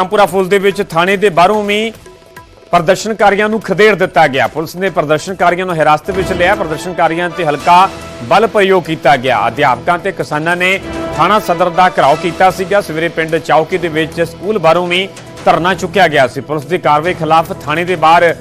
ਰਾਮਪੁਰਾ ਫੁੱਲ ਦੇ ਵਿੱਚ ਥਾਣੇ ਦੇ ਬਾਹਰੋਂ ਵੀ ਪ੍ਰਦਰਸ਼ਨਕਾਰੀਆਂ ਨੂੰ ਖਦੇੜ ਦਿੱਤਾ ਗਿਆ। ਪੁਲਿਸ ਨੇ ਪ੍ਰਦਰਸ਼ਨਕਾਰੀਆਂ ਨੂੰ ਹਿਰਾਸਤ ਵਿੱਚ ਲਿਆ। ਪ੍ਰਦਰਸ਼ਨਕਾਰੀਆਂ ਤੇ ਹਲਕਾ ਬਲ ਪ੍ਰਯੋਗ ਕੀਤਾ ਗਿਆ। ਅਧਿਆਪਕਾਂ ਤੇ ਕਿਸਾਨਾਂ ਨੇ ਥਾਣਾ ਸਦਰ ਦਾ ਘਰਾਓ ਕੀਤਾ ਸੀਗਾ। ਸਵੇਰੇ ਪਿੰਡ ਚੌਕੀ ਦੇ ਵਿੱਚ ਸਕੂਲ ਬਾਹਰੋਂ ਵੀ ਧਰਨਾ ਚੁੱਕਿਆ ਗਿਆ ਸੀ। ਪੁਲਿਸ ਦੀ ਕਾਰਵਾਈ ਖਿਲਾਫ ਥਾਣੇ ਦੇ ਬਾਹਰ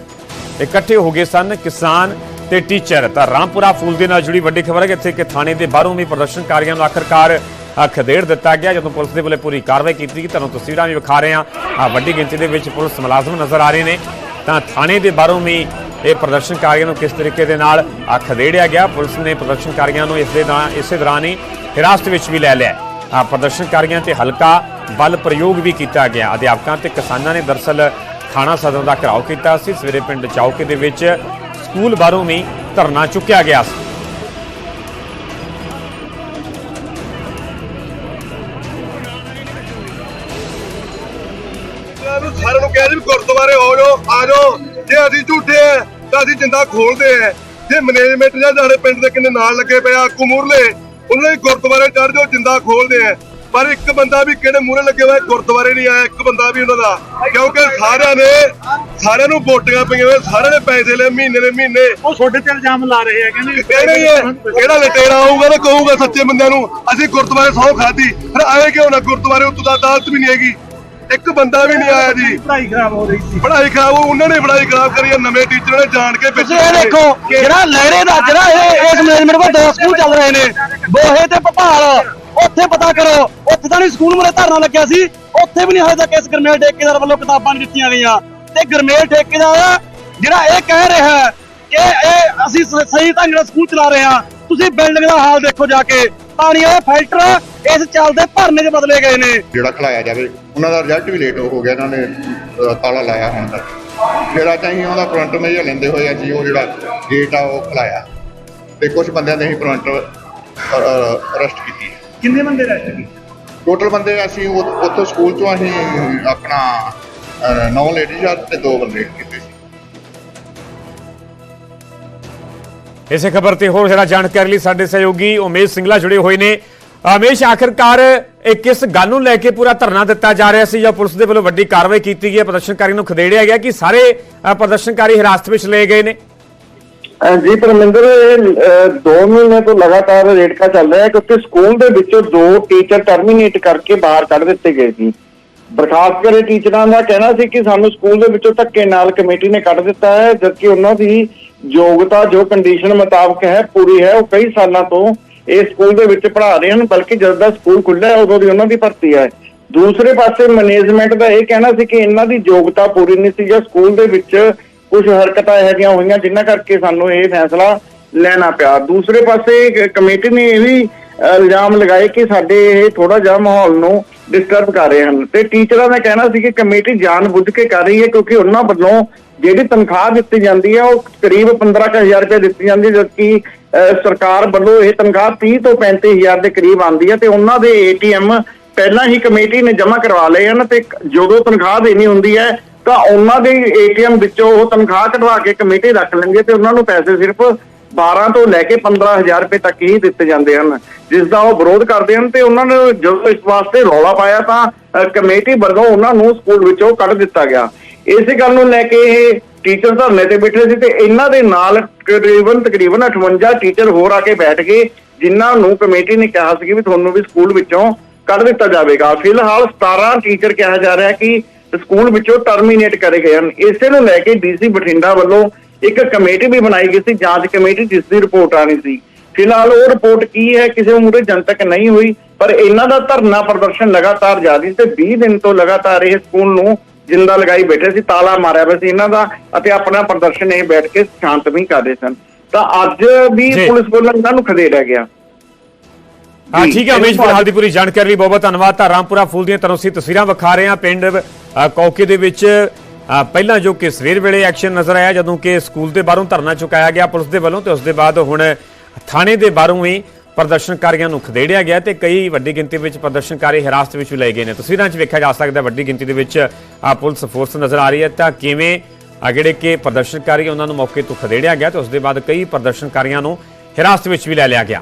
ਇਕੱਠੇ ਹੋ ਗਏ ਸਨ ਕਿਸਾਨ ਤੇ ਟੀਚਰ। ਤਾਂ ਰਾਮਪੁਰਾ ਫੂਲ ਦੇ ਨਾਲ ਜੁੜੀ ਵੱਡੀ ਖਬਰ ਹੈ ਕਿ ਇੱਥੇ ਕਿ ਥਾਣੇ ਦੇ ਬਾਹਰੋਂ ਵੀ ਪ੍ਰਦਰਸ਼ਨਕਾਰੀਆਂ ਨੂੰ ਆਖਰਕਾਰ ਖਦੇੜ ਦਿੱਤਾ ਗਿਆ। ਜਦੋਂ ਪੁਲਿਸ ਦੇ ਵੱਲੋਂ ਪੂਰੀ ਕਾਰਵਾਈ ਕੀਤੀ ਗਈ, ਤੁਹਾਨੂੰ ਤਸਵੀਰਾਂ ਵੀ ਵਿਖਾ ਰਹੇ ਹਾਂ। ਆ ਵੱਡੀ ਗਿਣਤੀ ਦੇ ਵਿੱਚ ਪੁਲਿਸ ਮੁਲਾਜ਼ਮ ਨਜ਼ਰ ਆ ਰਹੇ ਨੇ। ਤਾਂ ਥਾਣੇ ਦੇ ਬਾਹਰੋਂ ਵੀ ਇਹ ਪ੍ਰਦਰਸ਼ਨਕਾਰੀਆਂ ਨੂੰ ਕਿਸ ਤਰੀਕੇ ਦੇ ਨਾਲ ਆ ਖਦੇੜਿਆ ਗਿਆ, ਪੁਲਿਸ ਨੇ ਪ੍ਰਦਰਸ਼ਨਕਾਰੀਆਂ ਨੂੰ ਇਸ ਦੇ ਦੌਰਾਨ ਇਸੇ ਦੌਰਾਨ ਹੀ ਹਿਰਾਸਤ ਵਿੱਚ ਵੀ ਲੈ ਲਿਆ। ਆ ਪ੍ਰਦਰਸ਼ਨਕਾਰੀਆਂ ਤੇ ਹਲਕਾ ਬਲ ਪ੍ਰਯੋਗ ਵੀ ਕੀਤਾ ਗਿਆ। ਅਧਿਆਪਕਾਂ ਤੇ ਕਿਸਾਨਾਂ ਨੇ ਦਰਸਲ ਥਾਣਾ ਸਦਨ ਦਾ ਘਰਾਓ ਕੀਤਾ ਸੀ। ਸਵੇਰੇ ਪਿੰਡ ਚੌਕੇ ਦੇ ਵਿੱਚ ਸਕੂਲ ਬਾਹਰੋਂ ਵੀ ਧਰਨਾ ਚੁੱਕਿਆ ਗਿਆ ਸੀ। ਇਹਨਾਂ ਨੂੰ ਸਾਰਿਆਂ ਨੂੰ ਕਹਿ ਵੀ ਗੁਰਦੁਆਰੇ ਹੋ ਜਾਓ ਆ ਜਾਓ। ਜੇ ਅਸੀਂ ਝੂਠੇ ਆ ਤਾਂ ਅਸੀਂ ਜਿੰਦਾ ਖੋਲਦੇ ਆ। ਜੇ ਮੈਨੇਜਮੈਂਟ ਜਾਂ ਸਾਡੇ ਪਿੰਡ ਦੇ ਕਿੰਨੇ ਨਾਲ ਲੱਗੇ ਪਿਆ ਕੁਮੂਰਲੇ ਉਹਨਾਂ ਦੇ ਗੁਰਦੁਆਰੇ ਚੜ ਜਾਓ ਜਿੰਦਾ ਖੋਲਦੇ ਆ। ਪਰ ਇੱਕ ਬੰਦਾ ਵੀ ਕਿਹੜੇ ਮੂਹਰੇ ਲੱਗੇ ਹੋਏ ਗੁਰਦੁਆਰੇ ਨਹੀਂ ਆਇਆ ਇੱਕ ਬੰਦਾ ਵੀ ਉਹਨਾਂ ਦਾ। ਕਿਉਂਕਿ ਸਾਰਿਆਂ ਨੇ ਸਾਰਿਆਂ ਨੂੰ ਵੋਟੀਆਂ ਪਈਆਂ ਹੋਏ ਸਾਰਿਆਂ ਨੇ ਪੈਸੇ ਲਏ ਮਹੀਨੇ ਦੇ ਮਹੀਨੇ। ਉਹ ਤੁਹਾਡੇ ਤੇ ਇਲਜ਼ਾਮ ਲਾ ਰਹੇ ਆ ਕਹਿੰਦੇ ਕਿਹੜੇ ਲਟੇਰਾ ਆਊਗਾ ਨਾ ਕਹੂਗਾ ਸੱਚੇ ਬੰਦਿਆਂ ਨੂੰ ਅਸੀਂ ਗੁਰਦੁਆਰੇ ਸੌ ਖਾਦੀ ਫਿਰ ਆਏ ਕਿਉਂ ਨਾ ਗੁਰਦੁਆਰੇ ਉੱਤੋਂ ਦਾ ਅਦਾਲਤ ਵੀ ਨਹੀਂ ਹੈਗੀ। ਇੱਕ ਬੰਦਾ ਵੀ ਨਹੀਂ ਆਇਆ ਜੀ। ਪੜ੍ਹਾਈ ਖਰਾਬ ਹੋ ਰਹੀ ਸੀ। ਪੜ੍ਹਾਈ ਖਰਾਬ ਹੋ ਉਹਨਾਂ ਨੇ ਪੜ੍ਹਾਈ ਖਰਾਬ ਕਰੀ ਹੈ ਨਵੇਂ ਟੀਚਰਾਂ ਨੇ ਜਾਣ ਕੇ ਵਿੱਚ ਤੁਸੀਂ ਇਹ ਦੇਖੋ ਜਿਹੜਾ ਲਹਿਰੇ ਦਾ ਜਿਹੜਾ ਇਹ ਇਸ ਮੈਨੇਜਮੈਂਟ ਕੋਲ ਦੋ ਸਕੂਲ ਚੱਲ ਰਹੇ ਨੇ ਬੋਹੇ ਤੇ ਭਪਾਲ ਉੱਥੇ ਪਤਾ ਕਰੋ ਉੱਥੇ ਤਾਂ ਨਹੀਂ ਸਕੂਲ ਮੁਰੇ ਧਰਨਾ ਲੱਗਿਆ ਸੀ ਉੱਥੇ ਵੀ ਨਹੀਂ ਹਜੇ ਤੱਕ ਇਸ ਗਰਮੇਲ ਠੇਕੇਦਾਰ ਵੱਲੋਂ ਕਿਤਾਬਾਂ ਨਹੀਂ ਦਿੱਤੀਆਂ ਗਈਆਂ। ਤੇ ਗਰਮੇਲ ਠੇਕੇਦਾਰ ਜਿਹੜਾ ਇਹ ਕਹਿ ਰਿਹਾ ਹੈ ਕਿ ਇਹ ਅਸੀਂ ਸਹੀ ਢੰਗ ਨਾਲ ਸਕੂਲ ਚਲਾ ਰਹੇ ਹਾਂ। ਤੁਸੀਂ ਬਿਲਡਿੰਗ ਦਾ ਹਾਲ ਦੇਖੋ ਜਾ ਕੇ ਪਾਣੀ ਵਾਲੇ ਫਿਲਟਰ ਇਸ ਚੱਲਦੇ ਭਰਨੇ 'ਚ ਬਦਲੇ ਗਏ ਨੇ। ਜਿਹੜਾ ਖਲਾਇਆ ਜਾਵੇ ਉਹਨਾਂ ਦਾ ਰਿਜ਼ਲਟ ਵੀ ਲੇਟ ਹੋ ਗਿਆ ਇਹਨਾਂ ਨੇ ਤਾਲਾ ਲਾਇਆ ਹੁਣ ਤੱਕ। ਜਿਹੜਾ ਚਾਹੀਏ ਉਹਦਾ ਫਰੰਟ ਮੇਜਰ ਲੈਂਦੇ ਹੋਏ ਆ ਜੀ ਉਹ ਜਿਹੜਾ ਗੇਟ ਆ ਉਹ ਖਲਾਇਆ। ਤੇ ਕੁਝ ਬੰਦਿਆਂ ਦੇ ਅਸੀਂ ਫਰੰਟ ਅਰੈਸਟ ਕੀਤੀ ਕਿੰਨੇ ਬੰਦੇ ਰਹਿ ਗਏ ਟੋਟਲ ਬੰਦੇ ਅਸੀਂ ਉੱਥੋਂ ਸਕੂਲ ਚੋਂ ਅਸੀਂ ਆਪਣਾ ਨੌ ਲੇਡੀਜ਼ ਆ ਤੇ ਦੋ ਬੰਦੇ ਕੀਤੇ ਇਸੇ ਖਬਰ ਤੇ ਹੋਰ ਜਿਹੜਾ ਜਾਣਕਾਰੀ ਲਈ ਸਾਡੇ ਸਹਿਯੋਗੀ ਉਮੇਸ਼ ਸਿੰਗਲਾ ਜੁੜੇ ਹੋਏ ਨੇ। ਉਮੇਸ਼, ਆਖਿਰਕਾਰ ਇਹ ਕਿਸ ਗੱਲ ਨੂੰ ਲੈ ਕੇ ਪੂਰਾ ਧਰਨਾ ਦਿੱਤਾ ਜਾ ਰਿਹਾ ਸੀ ਜਾਂ ਪੁਲਿਸ ਦੇ ਵੱਲੋਂ ਵੱਡੀ ਕਾਰਵਾਈ ਕੀਤੀ ਗਈ ਹੈ? ਪ੍ਰਦਰਸ਼ਨਕਾਰੀ ਨੂੰ ਖਦੇੜਿਆ ਗਿਆ ਕਿ ਸਾਰੇ ਪ੍ਰਦਰਸ਼ਨਕਾਰੀ ਹਿਰਾਸਤ ਵਿੱਚ ਲਏ ਗਏ ਨੇ। ਜੀ ਪਰਮਿੰਦਰ, ਇਹ ਦੋ ਮਹੀਨੇ ਤੋਂ ਲਗਾਤਾਰ ਰੇਟਕਾ ਚੱਲ ਰਿਹਾ ਹੈ ਕਿਉਂਕਿ ਸਕੂਲ ਦੇ ਵਿੱਚੋਂ ਦੋ ਟੀਚਰ ਟਰਮੀਨੇਟ ਕਰਕੇ ਬਾਹਰ ਕੱਢ ਦਿੱਤੇ ਗਏ ਸੀ। ਬਰਖਾਸਤ ਕਰੇ ਟੀਚਰਾਂ ਦਾ ਕਹਿਣਾ ਸੀ ਕਿ ਸਾਨੂੰ ਸਕੂਲ ਦੇ ਵਿੱਚੋਂ ਧੱਕੇ ਨਾਲ ਕਮੇਟੀ ਨੇ ਕੱਢ ਦਿੱਤਾ ਹੈ, ਜਦਕਿ ਉਹਨਾਂ ਦੀ ਯੋਗਤਾ ਜੋ ਕੰਡੀਸ਼ਨ ਮੁਤਾਬਕ ਹੈ, ਪੂਰੀ ਹੈ, ਉਹ ਕਈ ਸਾਲਾਂ ਤੋਂ ਇਸ ਸਕੂਲ ਦੇ ਵਿੱਚ ਪੜ੍ਹਾ ਰਹੇ ਹਨ, ਬਲਕਿ ਜਦ ਦਾ ਸਕੂਲ ਖੁੱਲ੍ਹਾ ਹੈ, ਉਦੋਂ ਦੀ ਉਹਨਾਂ ਦੀ ਭਰਤੀ ਹੈ। ਦੂਸਰੇ ਪਾਸੇ ਮੈਨੇਜਮੈਂਟ ਦਾ ਇਹ ਕਹਿਣਾ ਸੀ ਕਿ ਇਹਨਾਂ ਦੀ ਯੋਗਤਾ ਪੂਰੀ ਨਹੀਂ ਸੀ, ਜਾਂ ਸਕੂਲ ਦੇ ਵਿੱਚ ਕੁਝ ਹਰਕਤਾਂ ਇਹੋ ਜਿਹੀਆਂ ਹੋਈਆਂ, ਜਿਨ੍ਹਾਂ ਕਰਕੇ ਸਾਨੂੰ ਇਹ ਫੈਸਲਾ ਲੈਣਾ ਪਿਆ। ਦੂਸਰੇ ਪਾਸੇ ਕਮੇਟੀ ਨੇ ਇਹ ਵੀ ਇਲਜ਼ਾਮ ਲਗਾਏ ਕਿ ਸਾਡੇ ਇਹ ਥੋੜਾ ਜਿਹਾ ਮਾਹੌਲ ਨੂੰ ਡਿਸਟਰਬ ਕਰ ਰਹੇ ਹਨ। ਤੇ ਟੀਚਰਾਂ ਦਾ ਕਹਿਣਾ ਸੀ ਕਿ ਕਮੇਟੀ ਜਾਣਬੁੱਝ ਕੇ ਕਰ ਰਹੀ ਹੈ ਕਿਉਂਕਿ ਉਹਨਾਂ ਵੱਲੋਂ ਜਿਹੜੀ ਤਨਖਾਹ ਦਿੱਤੀ ਜਾਂਦੀ ਹੈ ਉਹ ਕਰੀਬ 15000 ਰੁਪਏ ਦਿੱਤੀ ਜਾਂਦੀ ਹੈ ਜਦਕਿ ਅ, ਸਰਕਾਰ ਵੱਲੋਂ ਇਹ ਤਨਖਾਹ 30 ਤੋਂ 35000 ਦੇ ਕਰੀਬ ਆਉਂਦੀ ਹੈ ਤੇ ਉਹਨਾਂ ਦੇ ਏਟੀਐਮ ਪਹਿਲਾਂ ਹੀ ਕਮੇਟੀ ਨੇ ਜਮ੍ਹਾਂ ਕਰਵਾ ਲਏ ਹਨ ਤੇ ਜਦੋਂ ਤਨਖਾਹ ਦੇਣੀ ਹੁੰਦੀ ਹੈ ਤਾਂ ਉਹਨਾਂ ਦੇ ਏਟੀਐਮ ਵਿੱਚੋਂ ਉਹ ਤਨਖਾਹ ਕਢਵਾ ਕੇ ਕਮੇਟੀ ਰੱਖ ਲੈਂਦੀ ਹੈ ਤੇ ਉਹਨਾਂ ਨੂੰ ਪੈਸੇ ਸਿਰਫ 12 ਤੋਂ ਲੈ ਕੇ 15000 ਰੁਪਏ ਤੱਕ ਹੀ ਦਿੱਤੇ ਜਾਂਦੇ ਹਨ। ਜਿਸ ਦਾ ਉਹ ਵਿਰੋਧ ਕਰਦੇ ਹਨ ਤੇ ਉਹਨਾਂ ਨੇ ਜਦੋਂ ਇਸ ਵਾਸਤੇ ਰੌਲਾ ਪਾਇਆ ਤਾਂ ਕਮੇਟੀ ਵੱਲੋਂ ਉਹਨਾਂ ਨੂੰ ਸਕੂਲ ਵਿੱਚੋਂ ਕੱਢ ਦਿੱਤਾ ਗਿਆ। ਇਸੇ ਗੱਲ ਨੂੰ ਲੈ ਕੇ ਇਹ ਟੀਚਰ ਧਰਨੇ ਤੇ ਬੈਠੇ ਸੀ ਤੇ ਇਹਨਾਂ ਦੇ ਨਾਲ ਤਕਰੀਬਨ ਤਕਰੀਬਨ 58 ਟੀਚਰ ਹੋਰ ਆ ਕੇ ਬੈਠ ਗਏ ਜਿਨ੍ਹਾਂ ਨੂੰ ਕਮੇਟੀ ਨੇ ਕਿਹਾ ਸੀ ਵੀ ਤੁਹਾਨੂੰ ਵੀ ਸਕੂਲ ਵਿੱਚੋਂ ਕੱਢ ਦਿੱਤਾ ਜਾਵੇਗਾ। ਫਿਲਹਾਲ 17 ਟੀਚਰ ਕਿਹਾ ਜਾ ਰਿਹਾ ਕਿ ਸਕੂਲ ਵਿੱਚੋਂ ਟਰਮੀਨੇਟ ਕਰੇ ਗਏ ਹਨ। ਇਸੇ ਨੂੰ ਲੈ ਕੇ ਡੀਸੀ ਬਠਿੰਡਾ ਵੱਲੋਂ ਇੱਕ ਕਮੇਟੀ ਵੀ ਬਣਾਈ ਗਈ ਸੀ ਜਾਂਚ ਕਮੇਟੀ ਜਿਸ ਦੀ ਰਿਪੋਰਟ ਆਣੀ ਸੀ। ਫਿਲਹਾਲ ਉਹ ਰਿਪੋਰਟ ਕੀ ਹੈ ਕਿਸੇ ਮੂਰੇ ਜਨਤਕ ਨਹੀਂ ਹੋਈ ਪਰ ਇਹਨਾਂ ਦਾ ਧਰਨਾ ਪ੍ਰਦਰਸ਼ਨ ਲਗਾਤਾਰ ਜਾਰੀ ਤੇ 20 ਦਿਨ ਤੋਂ ਲਗਾਤਾਰ ਇਹ ਸਕੂਲ ਨੂੰ ਜਿੰਦਾ ਲਗਾਈ ਬੈਠੇ ਸੀ ਤਾਲਾ ਮਾਰਿਆ ਹੋਇਆ ਸੀ ਇਹਨਾਂ ਦਾ ਅਤੇ ਆਪਣਾ ਪ੍ਰਦਰਸ਼ਨ ਇਹ ਬੈਠ ਕੇ ਸ਼ਾਂਤਮਈ ਕਰ ਰਹੇ ਸਨ। ਤਾਂ ਅੱਜ ਵੀ। ਪੁਲਿਸ ਵੱਲੋਂ ਇਹਨਾਂ ਨੂੰ ਖਦੇੜਿਆ ਗਿਆ। ਹਾਂ ਠੀਕ ਹੈ ਇਹਨੂੰ ਫਿਲਹਾਲ ਦੀ ਪੂਰੀ ਜਾਣਕਾਰੀ ਲਈ ਬਹੁਤ ਬਹੁਤ ਧੰਨਵਾਦ। ਤਾਂ ਰਾਮਪੁਰਾ ਫੂਲ ਦੀਆਂ ਅਸੀਂ ਤਸਵੀਰਾਂ ਵਿਖਾ ਰਹੇ ਹਾਂ ਪਿੰਡ ਕੌਕੇ ਦੇ ਵਿੱਚ ਪਹਿਲਾਂ ਜੋ ਕਿ ਸਵੇਰ ਵੇਲੇ ਐਕਸ਼ਨ ਨਜ਼ਰ ਆਇਆ, ਜਦੋਂ ਕਿ ਸਕੂਲ ਦੇ ਬਾਹਰੋਂ ਧਰਨਾ ਚੁਕਾਇਆ ਗਿਆ ਪੁਲਿਸ ਦੇ ਵੱਲੋਂ, ਤੇ ਉਸ ਦੇ ਬਾਅਦ ਹੁਣ ਥਾਣੇ ਦੇ ਬਾਹਰੋਂ ਹੀ ਪ੍ਰਦਰਸ਼ਨਕਾਰੀਆਂ ਨੂੰ ਖਦੇੜਿਆ ਗਿਆ ਤੇ ਕਈ ਵੱਡੀ ਗਿਣਤੀ ਵਿੱਚ ਪ੍ਰਦਰਸ਼ਨਕਾਰੀ ਹਿਰਾਸਤ ਵਿੱਚ ਵੀ ਲਏ ਗਏ ਨੇ। ਤਸਵੀਰਾਂ 'ਚ ਵੇਖਿਆ ਜਾ ਸਕਦਾ, ਵੱਡੀ ਗਿਣਤੀ ਦੇ ਵਿੱਚ ਆ ਪੁਲਿਸ ਫੋਰਸ ਨਜ਼ਰ ਆ ਰਹੀ ਹੈ। ਤਾਂ ਕਿਵੇਂ ਜਿਹੜੇ ਕਿ ਪ੍ਰਦਰਸ਼ਨਕਾਰੀ ਉਹਨਾਂ ਨੂੰ ਮੌਕੇ ਤੋਂ ਖਦੇੜਿਆ ਗਿਆ ਤੇ ਉਸ ਦੇ ਬਾਅਦ ਕਈ ਪ੍ਰਦਰਸ਼ਨਕਾਰੀਆਂ ਨੂੰ ਹਿਰਾਸਤ ਵਿੱਚ ਵੀ ਲੈ ਲਿਆ ਗਿਆ।